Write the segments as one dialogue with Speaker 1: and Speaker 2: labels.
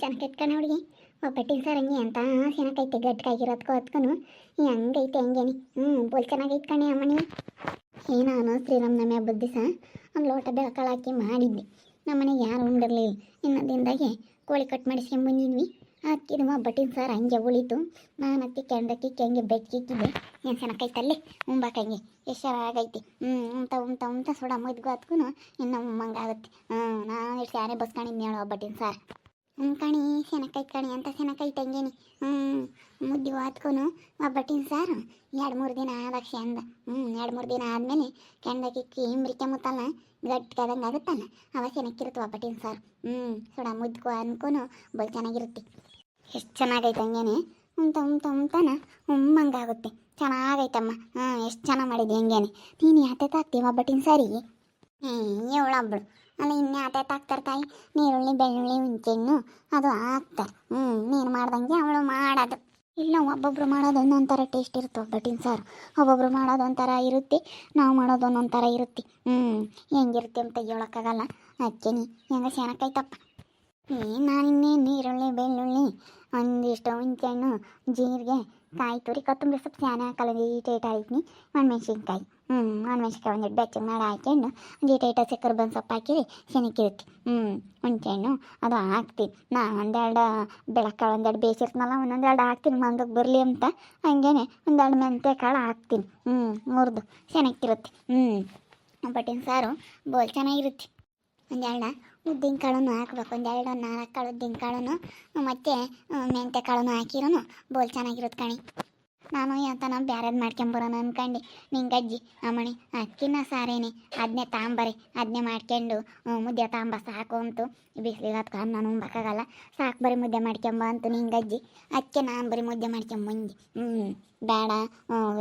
Speaker 1: ಚೆನ್ನಾಗೈತೆ ಹುಡುಗಿ ಒಬ್ಬಟ್ಟಿನ ಸರ್ ಹಂಗೆ ಅಂತ ಚೆನ್ನಾಗೈತೆ ಗಟ್ಟಿಗಾಗಿರೋದ್ಕೋ ಹೊತ್ಕೊನು ಹಂಗೈತೆ ಹಂಗೇನಿ ಹ್ಞೂ ಬೋಲ್ ಚೆನ್ನಾಗಿ ಕಣೆ ಅಮ್ಮನಿ ನಾನು ಶ್ರೀರಾಮನವಮಿ ಹಬ್ಬದ ದಿವಸ ಒಂದು ಲೋಟ ಬೆಳಕಾಳಾಕಿ ಮಾಡಿದ್ವಿ ನಮ್ಮನೆಗೆ ಯಾರು ಉಂಡಿರಲಿಲ್ಲ ಇನ್ನೊಂದು ದಿನದಾಗೆ ಕೋಳಿ ಕಟ್ ಮಾಡಿಸ್ಕೊಂಬಂದಿದ್ವಿ ಬಂದಿದ್ವಿ ಅದಕ್ಕಿದು ಒಬ್ಬಟ್ಟಿನ ಸಾರು ಹಂಗೆ ಉಳಿತು ನಾನು ಅಕ್ಕಿ ಕೆಂಡಕ್ಕಿ ಹಂಗೆ ಬೆಚ್ಚಿಕ್ಕಿದ್ದೆ ಏನು ಚೆನ್ನಾಗೈತಲ್ಲಿ ಉಂಬಾಕಂಗೆ ಎಷ್ಟು ಆಗೈತಿ ಹ್ಞೂ ಉಂತ ಉಂತ ಉಂತ ಸುಡ ಮುದ್ಗು ಅದಕ್ಕೂ ಇನ್ನು ಉಮ್ಮಂಗಾಗುತ್ತೆ ಹ್ಞೂ ನಾನು ಎಷ್ಟು ಯಾರೇ ಬಸ್ಕೊಂಡಿದ್ದೀನಿ ಹೇಳೋ ಒಬ್ಬಟ್ಟಿನ ಸಾರು ಹ್ಞೂ ಕಣಿ ಸೆನಕಾಯಿ ಕಣಿ, ಅಂತ ಸೆನಕಾಯಿ ತಂಗೇನಿ. ಹ್ಞೂ ಮುದ್ದೆ ಹಾತ್ಕೊನು ಒಬ್ಬಟ್ಟಿನ ಸಾರು, ಎರಡು ಮೂರು ದಿನ ಆದಾಗ ಅಂದ. ಹ್ಞೂ ಎರಡು ಮೂರು ದಿನ ಆದಮೇಲೆ ಕೆಂಡಕ್ಕಿಕ್ಕಿ ಗಟ್ಟಿ ಗಟ್ಟಿಗಾದಂಗೆ ಆಗುತ್ತಲ್ಲ, ಅವ ಸೆನಕ್ಕಿರುತ್ತೆ ಒಬ್ಬಟ್ಟಿನ ಸಾರು. ಹ್ಞೂ ಸುಡ ಮುದ್ದು ಅನ್ಕೊನು, ಬಲ್ ಚೆನ್ನಾಗಿರುತ್ತೆ. ಎಷ್ಟು ಚೆನ್ನಾಗೈತೆ ಹಂಗೇನೆ. ಉಂತ ಉಂತ, ಉಂತನ ಉಮ್ಮಂಗಾಗುತ್ತೆ ಚೆನ್ನಾಗೈತಮ್ಮ. ಹಾಂ ಎಷ್ಟು ಚೆನ್ನಾಗಿ ಮಾಡಿದ್ದೆ ಹಂಗೇನೆ. ನೀನು ಯಾತೆ ತಾಕ್ತೀವಿ ಒಬ್ಬಟ್ಟಿನ ಸಾರಿಗೆ? ಹ್ಞೂ ಇವಳೊಬ್ಳು ಅಲ್ಲ ಇನ್ನೇ ಯಾತೆ ಹಾಕ್ತಾರೆ ತಾಯಿ ನೀರುಳ್ಳಿ, ಬೆಳ್ಳುಳ್ಳಿ ಹುಣ್ಚೆಣ್ಣು ಅದು ಹಾಕ್ತಾರೆ ಹ್ಞೂ ನೀನು ಮಾಡ್ದಂಗೆ ಅವಳು ಮಾಡೋದು. ಇಲ್ಲ, ಒಬ್ಬೊಬ್ರು ಮಾಡೋದು ಒಂದೊಂಥರ ಟೇಸ್ಟ್ ಇರುತ್ತೆ ಒಬ್ಬಟ್ಟಿನ ಸಾರು. ಒಬ್ಬೊಬ್ರು ಮಾಡೋದು ಒಂಥರ ಇರುತ್ತೆ, ನಾವು ಮಾಡೋದು ಒಂದೊಂಥರ ಇರುತ್ತೆ. ಹ್ಞೂ ಹೆಂಗಿರುತ್ತೆ ಅಂತ ಹೇಳೋಕ್ಕಾಗಲ್ಲ. ಅದಕ್ಕೆ ಹೆಂಗ ಏನು ನಾನಿನ್ನೇ ನೀರುಳ್ಳಿ ಬೆಳ್ಳುಳ್ಳಿ ಒಂದಿಷ್ಟು ಹುಂಚೆಹಣ್ಣು ಜೀರಿಗೆ, ಕಾಯಿ ತುರಿ, ಕೊತ್ತಂಬರಿ ಸೊಪ್ಪು ಸ್ಯಾನ ಹಾಕಲ್ಲ ಈಟೇಟ್ ಹಾಕ್ನಿ. ಒಣಮೆಣ್ಸಿನ್ಕಾಯಿ. ಹ್ಞೂ ಒಣಮೆಣ್ಸಿನ್ಕಾಯಿ ಒಂದಿಟ್ಟು ಬೆಚ್ಚಗೆ ಮಾಡಿ ಹಾಕ್ಕೊಂಡು ಒಂದು ಈಟೇಟ ಸಕ್ಕರೆ ಬಂದು ಸೊಪ್ಪು ಹಾಕಿರಿ ಚೆನ್ನಾಗಿರುತ್ತೆ ಹ್ಞೂ ಹುಣ್ಸೆಹಣ್ಣು, ಅದು ಹಾಕ್ತೀನಿ. ನಾ ಒಂದೆರಡು ಬೆಳಕಾಳು, ಒಂದೆರಡು ಬೇಯಿಸಿರ್ತೀನಲ್ಲ ಒಂದೊಂದೆರಡು ಹಾಕ್ತೀನಿ. ಮಂದಕ್ಕೆ ಬರಲಿ ಅಂತ, ಹಂಗೇನೆ ಒಂದೆರಡು ಮೆಂತ್ಯ ಕಾಳು ಹಾಕ್ತೀನಿ. ಹ್ಞೂ ಮುರಿದು ಚೆನ್ನಾಗಿರುತ್ತೆ ಹ್ಞೂ ಬಟ್ಟಿನ ಸಾರು ಬೋಲ್ ಚೆನ್ನಾಗಿರುತ್ತೆ. ಒಂದೆರಡು ಉದ್ದಿನ ಕಾಳನ್ನು ಹಾಕ್ಬೇಕು. ಒಂದೆರಡು ನಾಲ್ಕು ಕಾಳು ಉದ್ದಿನ ಕಾಳನ್ನು ಮತ್ತು ಮೆಂತ್ಯ ಕಾಳನ್ನು ಹಾಕಿರೋನು. ಬೋಲ್ ಚೆನ್ನಾಗಿರುತ್ತೆ ಕಣಿ. ನಾನು ಯಾತನ ಬ್ಯಾರೇದು ಮಾಡ್ಕೊಂಬರೋಣ ಅನ್ಕಂಡು. ನಿಂಗೆ ಅಜ್ಜಿ ಅಮ್ಮಣಿ, ಅಕ್ಕಿನ ಸಾರೇನೆ. ಅದನ್ನೇ ತಾಂಬರಿ ಅದನ್ನೇ ಮಾಡ್ಕೊಂಡು ಮುದ್ದೆ ತಾಂಬ ಸಾಕು ಅಂತು. ಬಿಸಿಲಿಗೆ ಅದಕ್ಕೆ ನಾನು ಉಂಬಕ್ಕಾಗಲ್ಲ. ಸಾಕು ಬರೀ ಮುದ್ದೆ ಮಾಡ್ಕೊಂಬ ಅಂತು ನಿಂಗೆ ಅಜ್ಜಿ ಅದಕ್ಕೆ ನಾನು ಬರೀ ಮುದ್ದೆ ಮಾಡ್ಕೊಂಬಂದು. ಹ್ಞೂ ಬೇಡ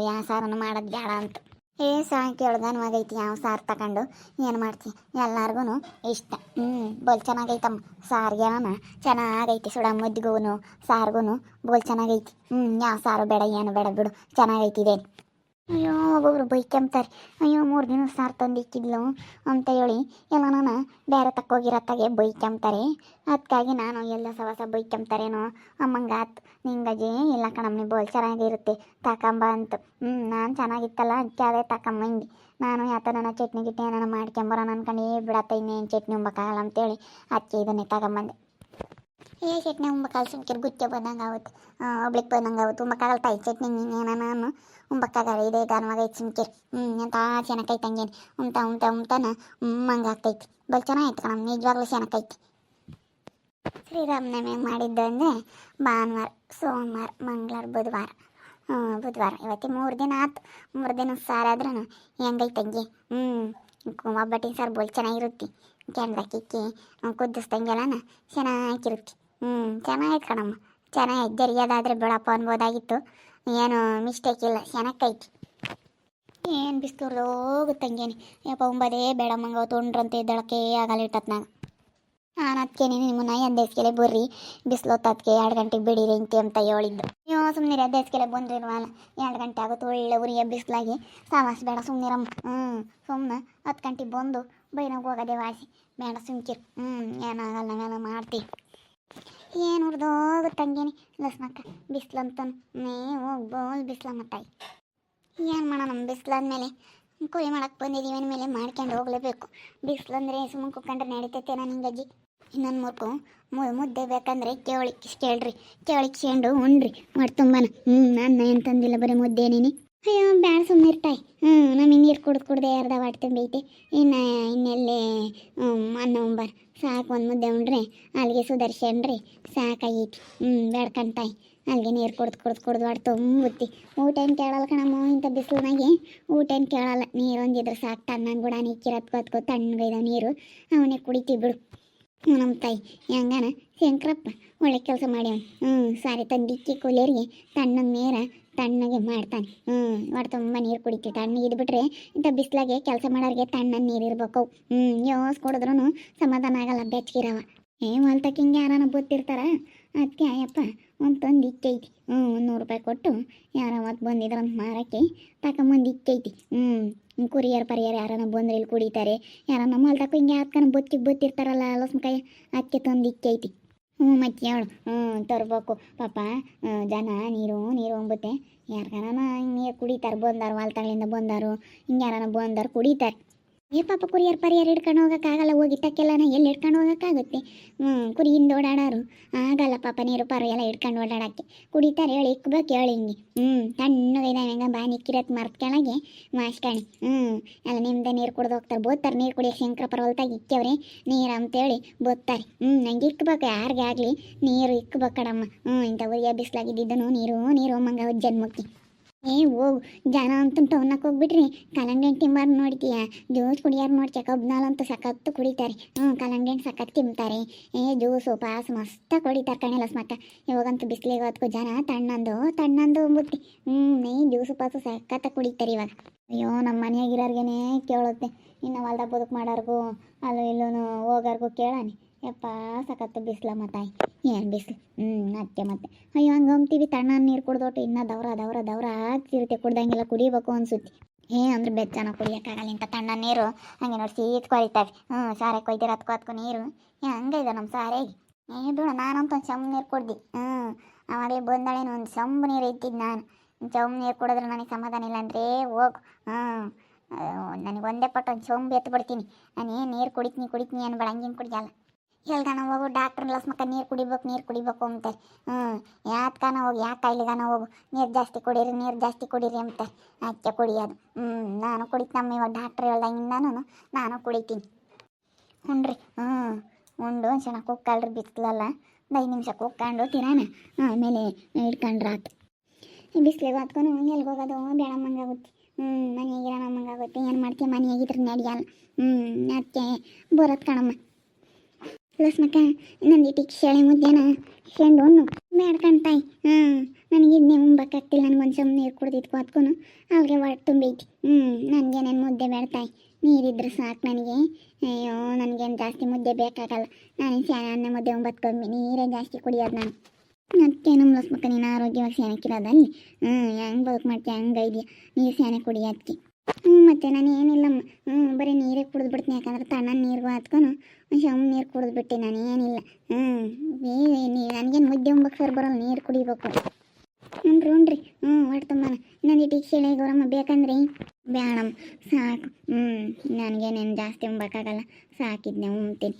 Speaker 1: ಯಾವ ಸಾರನ್ನು ಮಾಡೋದು ಬೇಡ ಅಂತ. ಏ ಸಾಕು ಮಗೈತಿ ಯಾವ ಸಾರ್ ತಗೊಂಡು. ಏನು ಮಾಡ್ತಿ? ಎಲ್ಲಾರ್ಗು ಇಷ್ಟ. ಹ್ಞೂ ಬೋಲ್ ಚೆನ್ನಾಗೈತಮ್ಮ. ಸಾರಿಗೆನ ಚೆನ್ನಾಗೈತಿ ಸುಡ ಮುದ್ದಿಗೂ ಸಾರ್ಗೂ ಬೋಲ್ ಚೆನ್ನಾಗೈತಿ. ಹ್ಞೂ ಯಾವ ಸಾರು ಬೇಡ, ಏನು ಬೇಡ ಬಿಡು. ಚೆನ್ನಾಗೈತಿ ಇದೇನು. ಅಯ್ಯೋ ಒಬ್ಬೊಬ್ರು ಬೈಕೆಂಬ್ತಾರೆ. ಅಯ್ಯೋ, ಮೂರು ದಿನ ಸಾರು ತಂದಿಕ್ಕಿದ್ಲು ಅಂತ ಹೇಳಿ ಎಲ್ಲ ನಾನು ಬೇರೆ ತಕ್ಕೋಗಿರತ್ತಾಗೆ ಬೈಕೆಂಬ್ತಾರೆ. ಅದಕ್ಕಾಗಿ ನಾನು ಎಲ್ಲ ಸವಸ ಬೈಕೆಂಬ್ತಾರೇನೋ ಅಮ್ಮಂಗಾತ್, ನಿಂಗಜಿ, ಇಲ್ಲ ಕಣಮ್ಮನಿ ಬೋಲ್ ಚೆನ್ನಾಗಿರುತ್ತೆ ತಾಕಂಬ ಅಂತ. ಹ್ಞೂ ನಾನು ಚೆನ್ನಾಗಿತ್ತಲ್ಲ ಅದಕ್ಕೆ ಅದೇ ತಕೊಂಬಂದು ನಾನು ಯಾತ ನನ್ನ ಚಟ್ನಿ ಗಿಟ್ನಿ ಏನಾರು ಮಾಡ್ಕೊಂಬರೋಣ ಅನ್ಕೊಂಡು ಬಿಡತ್ತ ಇನ್ನೇನು ಚಟ್ನಿ ಉಂಬಕ್ಕಾಗಲ್ಲ ಅಂತೇಳಿ ಅದಕ್ಕೆ ಇದನ್ನೇ ತಗೊಂಬಂದೆ. ಏ, ಚಟ್ನಿ ಉಂಬಕ್ಕಾಗಲ್ಲ ಸುಮ್ಕಿರ್ ಗುಚ್ಚೆ ಬಂದಂಗೆ ಆಗುತ್ತೆ ಒಬ್ಳಿಗೆ ಬಂದಂಗೆ ಆಗುತ್ತೆ ಉಂಬಕ್ಕಾಗಲ್ಲ ತಾಯಿ ಚಟ್ನಿ ನೀನೇನ ನಾನು. ಉಂಬಕ್ಕಾಗಲ್ಲ ಇದೇ ಗಾನವಾಗ ಸುಮ್ಕಿರ್. ಹ್ಞೂ ಎಂತ ಚೆನ್ನಾಗೈತೆ ಹಂಗೇನು. ಉಂಟ ಉಂಟ ಉಂಟನ ಹಂಗೆ ಆಗ್ತೈತಿ. ಬಲ್ ಚೆನ್ನಾಗೈತೆ ಕಣ ನಿಜವಾಗ್ಲೂ ಚೆನ್ನಾಗೈತಿ ಶ್ರೀರಾಮನವಮಿ ಮಾಡಿದ್ದು ಅಂದರೆ ಭಾನುವಾರ, ಸೋಮವಾರ ಮಂಗಳವಾರ ಬುಧವಾರ. ಬುಧವಾರ. ಇವತ್ತು ಮೂರು ದಿನ ಆಯ್ತು ಮೂರು ದಿನ ಸಾರಾದ್ರೂ ಹೆಂಗೈತೆ ಹಂಗೆ. ಹ್ಞೂ ಒಬ್ಬಟ್ಟಿನ ಸಾರು ಬೋಲ್ ಚೆನ್ನಾಗಿರುತ್ತೆ ಕೆಂಡಕ್ಕಿಕ್ಕಿ ಕುದಿಸ್ದಂಗೆಲ್ಲನ ಚೆನ್ನಾಗಿರುತ್ತೆ ಹ್ಞೂ ಚೆನ್ನಾಗೈತೆ ಕಣಮ್ಮ. ಚೆನ್ನಾಗೈತೆ ಜರಿಯೋದಾದರೆ ಬಿಡಪ್ಪ ಅನ್ಬೋದಾಗಿತ್ತು. ಏನು ಮಿಸ್ಟೇಕ್ ಇಲ್ಲ ಚೆನ್ನಾಗೈತಿ ಏನು ಬಿಸಿಲು ಹೋಗುತ್ತಂಗೇನೆ ಯಪ್ಪ, ಒಂಬದೇ ಬೇಡಮ್ಮಂಗ ಮಂಗ ತೊಂಡ್ರಂತೆ ಇದ್ದಳಕ್ಕೆ ಆಗಲ್ಲ ಇಟ್ಟತ್ನಾಗ. ನಾನು ಅದಕ್ಕೆ ನಿಮ್ಮನ್ನ ಎದ್ದೇಸ್ಕೆಲೆ ಬರ್ರಿ. ಬಿಸಿಲೊತ್ತದಕ್ಕೆ ಎರಡು ಗಂಟೆಗೆ ಬಿಡಿರಿ ಇಂತಿ ಅಂತ ಹೇಳಿದ್ದು. ನೀವು ಸುಮ್ಮನೆ ಎದ್ದೇಸ್ಕೆಲೆ ಬಂದಿರುವಲ್ಲ ಎರಡು ಗಂಟೆ ಆಗುತ್ತೆ ಒಳ್ಳೆ ಉರಿಯ ಬಿಸಿಲಾಗಿ. ಸಾವಾಸ ಬೇಡ ಸುಮ್ಮನಿರಮ್ಮ ಹ್ಞೂ ಸುಮ್ಮನೆ ಹತ್ತು ಗಂಟೆಗೆ ಬಂದು ಬೈನಾಗ ಹೋಗೋದೇ ವಾಸಿ. ಬೇಡ ಸುಮ್ಕಿರು. ಹ್ಞೂ ಏನಾಗಲ್ಲ ನಾವೆಲ್ಲ ಮಾಡ್ತೀವಿ ಏನು ಹುಡ್ದೋಗುತ್ತಂಗೇನೆ ಲಸ್ಮಕ್ಕ ಬಿಸ್ಲಂತನು. ಮೇ ಹೋಗ್ಬೋಲ್ ಬಿಸ್ಲ ಮತ್ತಾಯಿ ಏನು ಮಾಡೋಣ ಬಿಸಿಲಾದ್ಮೇಲೆ ಕುರಿ ಮಾಡಕ್ಕೆ ಬಂದಿದ್ದೀವಿ ಅಂದಮೇಲೆ ಮಾಡ್ಕೊಂಡು ಹೋಗ್ಲೇಬೇಕು. ಬಿಸ್ಲಂದ್ರೆ ಸುಮ್ಮನೆ ಕುಕ್ಕಂಡ್ರೆ ನಡೀತೈತೆ ನಾನು ಹಿಂಗಜ್ಜಿ. ಇನ್ನೊಂದು ಮೂರ್ಕು ಮುದ್ದೆ ಬೇಕಂದ್ರೆ ಕೇಳಿ, ಕೇಳ್ರಿ. ಕೇಳಿಸ್ಕೊಂಡು ಉಣ್ರಿ ಮಾಡಿ ತುಂಬಾನ. ಹ್ಞೂ ನಾನು ಏನು ತಂದಿಲ್ಲ, ಬರೀ ಮುದ್ದೆ ನೀನು ಅಯ್ಯೋ, ಬ್ಯಾಡ ಸುಮ್ಮನೆ ಇರ್ತಾಯ್. ಹ್ಞೂ ನಮಗೆ ನೀರು ಕುಡ್ದು ಕುಡ್ದೆ ಅರ್ಧ ಹೊಟ್ಟೆ ತುಂಬೈತೆ ಇನ್ನು ಇನ್ನೆಲ್ಲೇ ಅನ್ನ ಉಂಬಾರ. ಸಾಕು ಒಂದು ಮುದ್ದೆ ಉಂಡ್ರೆ, ಅಲ್ಲಿಗೆ ಸುಧಾರಿಸ್ಕೊಂಡ್ರಿ ಸಾಕಾಗೈತಿ. ಹ್ಞೂ ಬೇಡ್ಕಂತಾಯ್ ಅಲ್ಲಿಗೆ ನೀರು ಕುಡ್ದು ಕುಡ್ದು ಕುಡ್ದು ಹೊಟ್ಟೆ ತುಂಬುತ್ತಿ ಊಟ ಏನು ಕೇಳಲ್ಲ ಕಣಮ್ಮ ಇಂಥ ಬಿಸಿಲಿನಾಗೆ? ಊಟ ಏನು ಕೇಳಲ್ಲ. ನೀರು ಒಂದಿದ್ರೆ ಸಾಕು. ತಣ್ಣನ ಕೂಡ ನಿಕ್ಕಿರತ್ಕೊ ಅತ್ಕೊ ತಣ್ಣಗೈದ ನೀರು. ಅವನೇ ಕುಡಿತೀವಿ ಬಿಡು. ನಮ್ಮ ತಾಯಿ. ಹೆಂಗಾನ? ಶಂಕರಪ್ಪ, ಒಳ್ಳೆ ಕೆಲಸ ಮಾಡ್ಯಾವ ಹ್ಞೂ ಸಾರಿ ತಂದಿಕ್ಕಿ ಕೂಲಿಯರಿಗೆ ತಣ್ಣನ ನೀರ ತಣ್ಣಗೆ ಮಾಡ್ತಾನೆ. ಹ್ಞೂ ಹೊಟ್ಟೆ ತುಂಬ ನೀರು ಕುಡಿತೀವಿ. ತಣ್ಣಗೆ ಇದ್ಬಿಟ್ರೆ ಇಂಥ ಬಿಸಿಲಾಗೆ ಕೆಲಸ ಮಾಡೋರಿಗೆ ತಣ್ಣಗೆ ನೀರು ಇರ್ಬೇಕು. ಹ್ಞೂ ಯೋಸ್ ಕುಡಿದ್ರೂ ಸಮಾಧಾನ ಆಗಲ್ಲ ಬೆಚ್ಚಗಿರವ ಏ ಹೊಲ್ತಕ್ಕೆ ಹಿಂಗೆ ಯಾರನ್ನ ಬುತ್ತಿರ್ತಾರ? ಅದಕ್ಕೆ ಅಯ್ಯಪ್ಪ, ಒಂದು ತಂದು ಇಕ್ಕೈತಿ. ಹ್ಞೂ ಒಂದು ನೂರು ರೂಪಾಯಿ ಕೊಟ್ಟು ಯಾರ ಅವತ್ತು ಬಂದಿದ್ರಂತ ಮಾರಕ್ಕೆ ತಕೊಂಬಂದು ಇಕ್ಕೈತಿ. ಹ್ಞೂ ಕುರಿಯರ್ ಪರಿಯರ್ ಯಾರನ್ನ ಬಂದ್ರೆ ಇಲ್ಲಿ ಕುಡಿತಾರೆ. ಯಾರನ್ನ ಹೊಲ್ತಕ್ಕೆ ಹಿಂಗೆ ಹಾಕ್ಕೊಂಡು ಬೊತ್ತಿಗೆ ಬತ್ತಿರ್ತಾರಲ್ಲ ಲಸ್ಮಕಾಯಿ ಅದಕ್ಕೆ ತಂದು ಇಕ್ಕೈತಿ. ಹ್ಞೂ ಮತ್ತೆ ಹೇಳು ಹ್ಞೂ ತರ್ಬೇಕು. ಪಾಪ ಜನ, ನೀರು ನೀರು ಅಂಬುತ್ತೆ ಯಾರ್ಗಾರ ನೀರು ಕುಡಿತಾರೆ ಬಂದಾರು ವಾಲ್ತಗಳಿಂದ ಬಂದಾರು. ಹಿಂಗೆ ಯಾರನ ಬಂದಾರು ಕುಡಿತಾರೆ. ಏ ಪಾಪ ಕುರಿಯರ್ ಪರಿಯರ್ ಹಿಡ್ಕೊಂಡು ಹೋಗೋಕ್ಕಾಗಲ್ಲ, ಹೋಗಿ ತಕ್ಕೆಲ್ಲನ ಎಲ್ಲಿ ಹಿಡ್ಕೊಂಡು ಹೋಗೋಕ್ಕಾಗುತ್ತೆ? ಹ್ಞೂ ಕುರಿಯಿಂದ ಓಡಾಡೋರು. ಆಗಲ್ಲ ಪಾಪ ನೀರು ಪಾರು ಎಲ್ಲ ಹಿಡ್ಕೊಂಡು ಓಡಾಡೋಕ್ಕೆ. ಕುಡಿತಾರೆ ಹೇಳಿ ಇಕ್ಬೇಕು ಹೇಳಿ ಹಿಂಗೆ. ಹ್ಞೂ ತಣ್ಣಗೈದ ಹೆಂಗ ಬಾ ನಿಕ್ಕಿರತ್ ಮರ್ತ್ ಕೆಳಗೆ. ಮಾಸ್ಕಣಿ ಹ್ಞೂ ಎಲ್ಲ ನಿಮ್ದೆ ನೀರು ಕುಡ್ದು ಹೋಗ್ತಾರೆ. ಬೋತ್ತಾರೆ ನೀರು ಕುಡಿಯೋಕೆ ಶಂಕರ ಪರ್ವಲ್ತಾಗ ಇಕ್ಕವ್ರೆ. ನೀರು ಅಂತೇಳಿ ಬೋತ್ತಾರೆ. ಹ್ಞೂ ನಂಗೆ ಇಕ್ಬೇಕು ಯಾರಿಗೆ ಆಗಲಿ. ನೀರು ಇಕ್ಬೇಕಡಮ್ಮ ಹ್ಞೂ ಇಂಥ ಉರಿಯ ಬಿಸಿಲಾಗಿದ್ದಿದ್ದನು, ನೀರು ನೀರು, ಮಂಗ ಜನ್ಮಕ್ಕೆ ಏ ಹೋಗು ಜನ ಅಂತ ಅವನಕ್ಕೆ ಹೋಗ್ಬಿಟ್ರಿ. ಕಲ್ಲಂಗಡಿ ತಿಂಬಾರ್ ನೋಡ್ತೀಯ ಜ್ಯೂಸ್ ಕುಡಿಯಾರು ನೋಡ್ತೀಯ ಕಬ್ನಾಲಂತೂ ಸಖತ್ತು ಕುಡಿತಾರೆ. ಹ್ಞೂ ಕಲಂಗೇನ್ ಸಖತ್ ತಿಂತಾರೆ ಏ ಜ್ಯೂಸು ಪಾಸ್ ಮಸ್ತ ಕುಡಿತಾರೆ ಕಣೆ ಲಸ್ಮಕ್ಕ. ಇವಾಗಂತೂ ಬಿಸಿಲಿಗೆ ಹೊತ್ಕು ಜನ ತಣ್ಣಂದು ತಣ್ಣಂದು ಬುತ್ತಿ ಹ್ಞೂ ಏ ಜ್ಯೂಸು ಪಾಸು ಸಖತ್ತ ಕುಡಿತಾರೆ ಇವಾಗ. ಅಯ್ಯೋ ನಮ್ಮ ಮನೆಯಾಗಿರೋರ್ಗೇನೆ ಕೇಳುತ್ತೆ ಇನ್ನು ಹೊಲ್ದಾಗ ಬದುಕು ಮಾಡೋರ್ಗು, ಅಲ್ಲೂ ಇಲ್ಲೂ ಹೋಗೋರ್ಗು ಕೇಳಾನೆ. ಯಪ್ಪ ಸಖತ್ತು ಬಿಸಿಲ ಮತ್ತಾಯಿ ಏನು ಬಿಸಿಲು? ಹ್ಞೂ ಅದಕ್ಕೆ ಮತ್ತೆ. ಅಯ್ಯೋ, ಹಂಗೆ ಅಂತೀವಿ ತಣ್ಣ ನೀರು ಕುಡ್ದೊಟ್ಟು ಇನ್ನೂ ದವ್ರ ದವ್ರ ದವ್ರ ಆಗ್ತಿರುತ್ತೆ ಕುಡ್ದಂಗೆಲ್ಲ ಕುಡಿಬೇಕು ಅನ್ಸುತ್ತೆ. ಏ, ಅಂದ್ರೆ ಬೆಚ್ಚನ ಕುಡಿಯೋಕ್ಕಾಗಲ್ಲ ಇಂಥ ತಣ್ಣ ನೀರು. ಹಂಗೆ ನೋಡಿ ಸೀತ್ ಕೊಯ್ತಾವೆ. ಹ್ಞೂ ಸಾರೆ ಕೊಯ್ದಿರ ಹತ್ಕೊ ಹತ್ಕೊ ನೀರು. ಏ ಇದೆ ನಮ್ಮ ಸಾರೆಗೆ ಏ, ಬಿಡು, ನಾನಂತೂ ಒಂದು ಚಮ್ ನೀರು ಕುಡ್ದು. ಹ್ಞೂ ಅವಾಗೇ ಬಂದಾಳೇನು ಒಂದು ಚಂಬು ನೀರು ಇದ್ದಿದ್ದು ನಾನು. ಚಮ್ ನೀರು ಕುಡಿದ್ರೆ ನನಗೆ ಸಮಾಧಾನ ಇಲ್ಲ ಅಂದರೆ ಹೋಗು. ಹ್ಞೂ ನನಗೆ ಒಂದೇ ಪಟ್ಟು ಒಂದು ಚೊಂಬು ಎತ್ತು ಬಿಡ್ತೀನಿ ನಾನು ಏನು ನೀರು ಕುಡಿತೀನಿ ಕುಡಿತೀನಿ ಅನ್ಬೇಡ ಹಂಗೆ ಕುಡಿಯಲ್ಲ. ಹೇಳ್ದಾನ ಹೋಗು ಡಾಕ್ಟ್ರ್ ಲಸ್ಮಕ್ಕ ನೀರು ಕುಡಿಬೇಕು ನೀರು ಕುಡಿಬೇಕು ಅಂತ. ಹ್ಞೂ ಯಾತ್ಕಾನ ಹೋಗಿ, ಯಾಕೆ ಕಾಯಿಲೆಗಾನ ಹೋಗು? ನೀರು ಜಾಸ್ತಿ ಕುಡೀರಿ, ನೀರು ಜಾಸ್ತಿ ಕುಡೀರಿ ಅಂತ. ಅಕ್ಕೆ ಕುಡಿಯೋದು. ಹ್ಞೂ ನಾನು ಕುಡಿತಮ್ಮ ಇವಾಗ ಡಾಕ್ಟ್ರ್ ಹೇಳ್ದಂಗಿಂದನೂ ನಾನು ಕುಡಿತೀನಿ. ಹ್ಞೂ ಹ್ಞೂ ಉಂಡು ಒಂದು ಚೆನ್ನಾಗಿ ಕುಕ್ಕಲ್ರಿ ಬಿಸಿಲಲ್ಲ ಐದು ನಿಮಿಷ ಕುಕ್ಕಂಡು ತಿರಾನ ಆಮೇಲೆ ಹಿಡ್ಕೊಂಡ್ರಾತು ಬಿಸಿಲಿಗೆ ಹೊತ್ಕೊಂಡು ಎಲ್ಲಿಗೆ ಹೋಗೋದು? ಬೇಡಮ್ಮಂಗಾಗುತ್ತೆ ಹ್ಞೂ ಮನೆಯಾಗಿರೋ ನಮ್ಮಂಗಾಗುತ್ತೆ ಏನು ಮಾಡ್ತೀವಿ ಮನೆಯಾಗಿದ್ರೆ ನಡೆಯಲ್ಲ ಹ್ಞೂ ಅದಕ್ಕೆ ಬರೋದು ಕಣಮ್ಮ. ಲಸ್ಮಕ್ಕ ನಂದಿಟ್ಟು ಶಾಳೆ ಮುದ್ದೆನ ಶೆಂಡು ಉಣ್ಣು ತಾಯಿ. ಹಾಂ ನನಗೆ ಇದನ್ನೇ ಉಂಬಕ್ಕಾಗ್ತಿಲ್ಲ ನನಗೊಂದು ಸ್ವಲ್ಪ ನೀರು ಕುಡ್ದಿದ್ಕೊ ಅದ್ಕೂ ಅವ್ರಿಗೆ ಹೊಟ್ಟೆ ತುಂಬೈತಿ ಹ್ಞೂ ನನಗೆ ನನ್ನ ಮುದ್ದೆ ಬೇಡ್ತಾಯಿ ನೀರಿದ್ರೆ ಸಾಕು ನನಗೆ. ಅಯ್ಯೋ ನನಗೇನು ಜಾಸ್ತಿ ಮುದ್ದೆ ಬೇಕಾಗಲ್ಲ. ನಾನು ಸ್ಯಾನ ಅನ್ನ ಮುದ್ದೆ ಒಂಬತ್ತು ನೀರೇ ಜಾಸ್ತಿ ಕುಡಿಯೋದು ನಾನು. ಅದಕ್ಕೆ ನಮ್ಮ ಲಸ್ಮಕ್ಕ ನೀನು ಆರೋಗ್ಯವಾಗಿ ಸ್ಯಾನಕ್ಕಿರೋದಲ್ಲಿ ಹ್ಞೂ ಹೆಂಗೆ ಬದುಕು ಮಾಡ್ತೀಯ, ಹಂಗೆ ಇದೆಯಾ ನೀರು ಸ್ಯಾನೆ ಕುಡಿಯೋದಕ್ಕೆ ಹ್ಞೂ ಮತ್ತೆ ನಾನು ಏನಿಲ್ಲಮ್ಮ ಹ್ಞೂ ಬರೀ ನೀರೇ ಕುಡಿದು ಬಿಡ್ತೀನಿ ಯಾಕಂದ್ರೆ ತಣ್ಣ ನೀರು ಒಂದು ಶಮ್ ನೀರು ಕುಡಿದ್ಬಿಟ್ಟೆ. ನಾನು ಏನಿಲ್ಲ. ಹ್ಞೂ ನನಗೇನು ಮುದ್ದೆ ಉಂಬಕ್ಕೆ ಸರ್ ಬರಲ್ಲ. ನೀರು ಕುಡಿಬೇಕು. ಹ್ಞೂ ರೂನ್ರಿ ಹ್ಞೂ ಹೊಟ್ಟೆ ತುಂಬಾನ ಇನ್ನೊಂದು ಇಟ್ಟಿಗೆ ಶೇಳೆ ಗೌರಮ್ಮ ಬೇಕಂದ್ರೆ? ಬೇಡಮ್ಮ ಸಾಕು. ಹ್ಞೂ ನನಗೇನೇನು ಜಾಸ್ತಿ ಉಂಬಕ್ಕಾಗಲ್ಲ. ಸಾಕಿದ್ನೆ ಉಂಬ್ತೀನಿ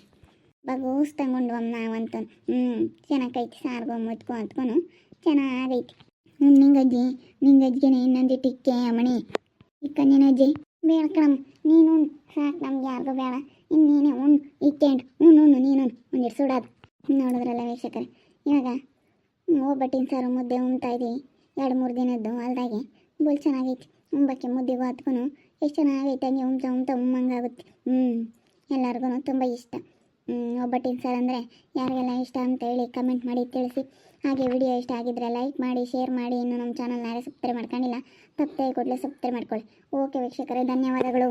Speaker 1: ಬಗೋಸ್ ತಗೊಂಡು ಅಮ್ಮ ನಾವಂತ. ಹ್ಞೂ ಚೆನ್ನಾಗೈತಿ. ಸಾರ್ಗೋ ಮುದ್ಕೊ ಅಂತ್ಕೊನು. ಚೆನ್ನಾಗೈತಿ. ಹ್ಞೂ ನಿಂಗಜ್ಜಿ ನಿಂಗಜ್ಜಿಗೆ ಇನ್ನೊಂದು ಇಟ್ಟಿಕ್ಕೆ ಅಮ್ಮಣಿ ಇಕ್ಕ ಅಜ್ಜಿ ಬೇಡ ನೀನು. ಸಾಕು, ನಮ್ಗೆ ಯಾರಿಗೂ ಬೇಡ. ಇನ್ನೇನೆ ಉಣ್ಣು ಇಕ್ಕೊಂಡು ಉಣ್ಣು ಉಣ್ಣು, ನೀನು ಒಂದೆರಡು ಸುಡೋದು. ನೋಡಿದ್ರಲ್ಲ ಇವಾಗ ಒಬ್ಬಟ್ಟಿನ ಸಾರು, ಮುದ್ದೆ ಉಣ್ತಾ ಇದ್ದೀವಿ ಎರಡು, ಮೂರು ದಿನದ್ದು ಹೊಲ್ದಾಗೆ. ಬೋಲ್ ಚೆನ್ನಾಗೈತಿ. ಉಂಬಕ್ಕೆ ಮುದ್ದೆ ಹತ್ಕೊಂಡು ಎಷ್ಟು ಚೆನ್ನಾಗೈತೆ, ಹಂಗೆ ಉಮ್ತಾ ಉಮ್ತಾ ಉಮ್ಮಂಗಾಗುತ್ತೆ. ಹ್ಞೂ ಎಲ್ಲರಿಗೂ ತುಂಬ ಇಷ್ಟ. ಹ್ಞೂ ಒಬ್ಬಟ್ಟಿನ ಸಾರು ಅಂದರೆ ಯಾರಿಗೆಲ್ಲ ಇಷ್ಟ ಅಂತ ಹೇಳಿ ಕಮೆಂಟ್ ಮಾಡಿ ತಿಳಿಸಿ. ಹಾಗೆ ವಿಡಿಯೋ ಇಷ್ಟ ಆಗಿದ್ರೆ ಲೈಕ್ ಮಾಡಿ ಶೇರ್ ಮಾಡಿ. ಇನ್ನು ನಮ್ಮ ಚಾನಲ್ನ ಯಾರೇ ಸಬ್ಸ್ಕ್ರೈಬ್ ಮಾಡ್ಕೊಂಡಿಲ್ಲ, ತಪ್ಪದೆ ಕೂಡಲೇ ಸಬ್ಸ್ಕ್ರೈಬ್ ಮಾಡ್ಕೊಳ್ಳಿ. ಓಕೆ ವೀಕ್ಷಕರೇ, ಧನ್ಯವಾದಗಳು.